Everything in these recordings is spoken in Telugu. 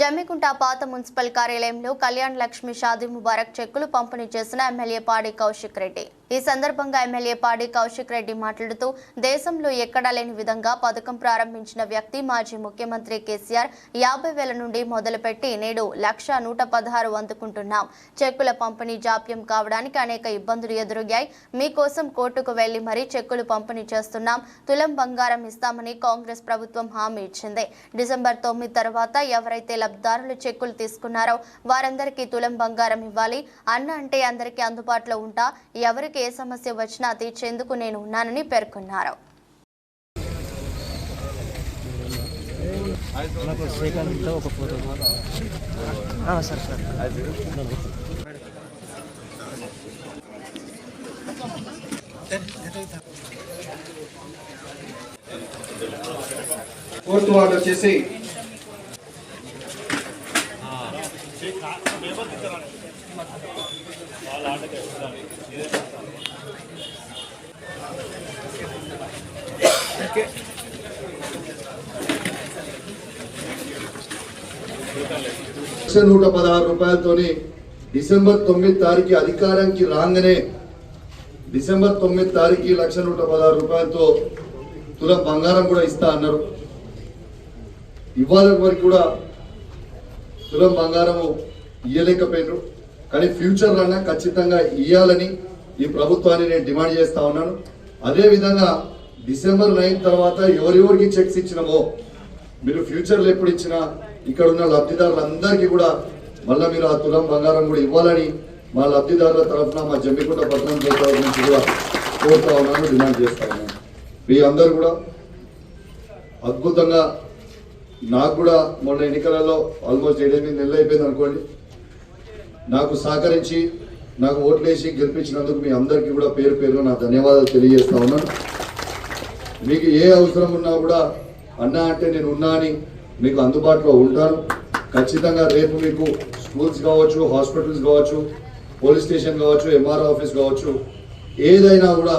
జమ్మికుంట పాత మున్సిపల్ కార్యాలయంలో కళ్యాణ్ లక్ష్మి షాదీ ముబారక్ చెక్కులు పంపిణీ చేసిన ఎమ్మెల్యే పాడి కౌశిక్ రెడ్డి. ఈ సందర్భంగా ఎమ్మెల్యే పాడి కౌశిక్ రెడ్డి మాట్లాడుతూ దేశంలో ఎక్కడా లేని విధంగా పథకం ప్రారంభించిన వ్యక్తి మాజీ ముఖ్యమంత్రి కేసీఆర్ యాభై వేల నుండి మొదలుపెట్టి నేడు లక్ష నూట పదహారు అందుకుంటున్నాం. చెక్కుల పంపిణీ జాప్యం కావడానికి అనేక ఇబ్బందులు ఎదురయ్యాయి. మీకోసం కోర్టుకు వెళ్ళి మరీ చెక్కులు పంపిణీ చేస్తున్నాం. తులం బంగారం ఇస్తామని కాంగ్రెస్ ప్రభుత్వం హామీ ఇచ్చింది. డిసెంబర్ తొమ్మిది తర్వాత ఎవరైతే లబ్ధిదారులు చెక్కులు తీసుకున్నారో వారందరికీ తులం బంగారం ఇవ్వాలి. అన్న అంటే అందరికీ అందుబాటులో ఉంటా. ఎవరికి ఏ సమస్య వచ్చినా తీర్చేందుకు నేను ఉన్నానని పేర్కొన్నారు. కోర్టు వాళ్ళు వచ్చేసి లక్ష నూట పదహారు రూపాయలతోని డిసెంబర్ తొమ్మిది తారీఖు అధికారానికి రాగానే డిసెంబర్ తొమ్మిది తారీఖు లక్ష నూట పదహారు రూపాయలతో తుల బంగారం కూడా ఇస్తా అన్నారు. ఇవాళ వరకు కూడా తులం బంగారము ఇయ్యలేకపోయినారు. కానీ ఫ్యూచర్ అన్నా ఖచ్చితంగా ఇయ్యాలని ఈ ప్రభుత్వాన్ని నేను డిమాండ్ చేస్తా ఉన్నాను. అదేవిధంగా డిసెంబర్ నైన్ తర్వాత ఎవరెవరికి చెక్స్ ఇచ్చినామో మీరు ఫ్యూచర్లో ఎప్పుడు ఇచ్చినా ఇక్కడ ఉన్న లబ్ధిదారులందరికీ కూడా మళ్ళీ మీరు ఆ తులం బంగారం కూడా ఇవ్వాలని మా లబ్ధిదారుల తరఫున మా జమ్మికుంట పట్టణం తరఫు నుంచి కూడా కోరుతా ఉన్నాను డిమాండ్ చేస్తా ఉన్నాను. మీ అందరు కూడా అద్భుతంగా నాకు కూడా మొన్న ఎన్నికలలో ఆల్మోస్ట్ ఏడెనిమిది నెలలు అయిపోయింది అనుకోండి. నాకు సహకరించి నాకు ఓట్లేసి గెలిపించినందుకు మీ అందరికీ కూడా పేరు పేరుగా నా ధన్యవాదాలు తెలియజేస్తా ఉన్నాను. మీకు ఏ అవసరం ఉన్నా కూడా అన్నా అంటే నేను ఉన్నా అని మీకు అందుబాటులో ఉంటాను. ఖచ్చితంగా రేపు మీకు స్కూల్స్ కావచ్చు హాస్పిటల్స్ కావచ్చు పోలీస్ స్టేషన్ కావచ్చు ఎంఆర్ఓ ఆఫీస్ కావచ్చు ఏదైనా కూడా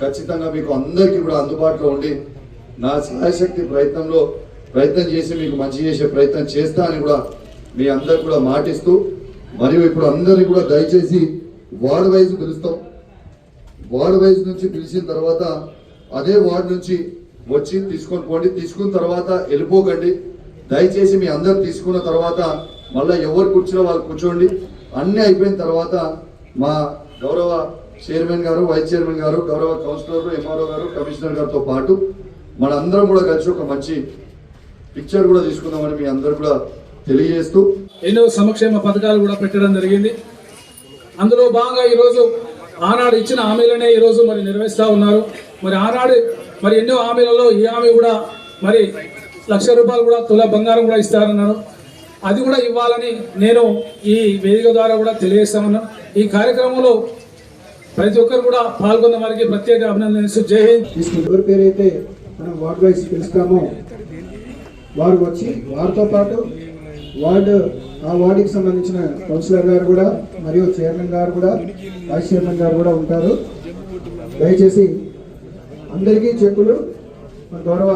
ఖచ్చితంగా మీకు అందరికీ కూడా అందుబాటులో ఉండి నా సహాయశక్తి ప్రయత్నంలో ప్రయత్నం చేసి మీకు మంచి చేసే ప్రయత్నం చేస్తా అని కూడా మీ అందరికి కూడా మాటిస్తూ మరియు ఇప్పుడు అందరినీ కూడా దయచేసి వార్డ్ వైజ్ పిలుస్తాం. వార్డ్ వైజ్ నుంచి పిలిచిన తర్వాత అదే వార్డ్ నుంచి వచ్చి తీసుకొని పోండి. తీసుకున్న తర్వాత వెళ్ళిపోకండి. దయచేసి మీ అందరు తీసుకున్న తర్వాత మళ్ళీ ఎవరు కూర్చున్నా వాళ్ళు కూర్చోండి. అన్నీ అయిపోయిన తర్వాత మా గౌరవ చైర్మన్ గారు వైస్ చైర్మన్ గారు గౌరవ కౌన్సిలర్ ఎంఆర్ఓ గారు కమిషనర్ గారితో పాటు మనందరం కూడా కలిసి ఒక మంచి పిక్చర్ కూడా తీసుకుందామని మీ అందరు కూడా తెలియజేస్తూ ఎన్నో సంక్షేమ పథకాలు కూడా పెట్టడం జరిగింది. అందులో భాగంగా ఈరోజు ఆనాడు ఇచ్చిన హామీలనే ఈరోజు మరి నిర్వహిస్తూ ఉన్నారు. మరి ఆనాడు మరి ఎన్నో హామీలలో ఈ హామీ కూడా మరి లక్ష రూపాయలు కూడా తుల బంగారం కూడా ఇస్తారన్నారు. అది కూడా ఇవ్వాలని నేను ఈ వేదిక ద్వారా కూడా తెలియజేస్తామన్నాను ఈ కార్యక్రమంలో ప్రతి ఒక్కరు కూడా పాల్గొన్న వారికి ప్రత్యేక అభినందనలు. జై హింద్. ఎవరి పేరైతే మనం వార్డ్ వైజ్ పిలుస్తామో వారు వచ్చి వారితో పాటు వార్డు ఆ వార్డుకి సంబంధించిన కౌన్సిలర్ గారు కూడా మరియు చైర్మన్ గారు కూడా వైస్ చైర్మన్ గారు కూడా ఉంటారు. దయచేసి అందరికీ చెక్కులు గౌరవ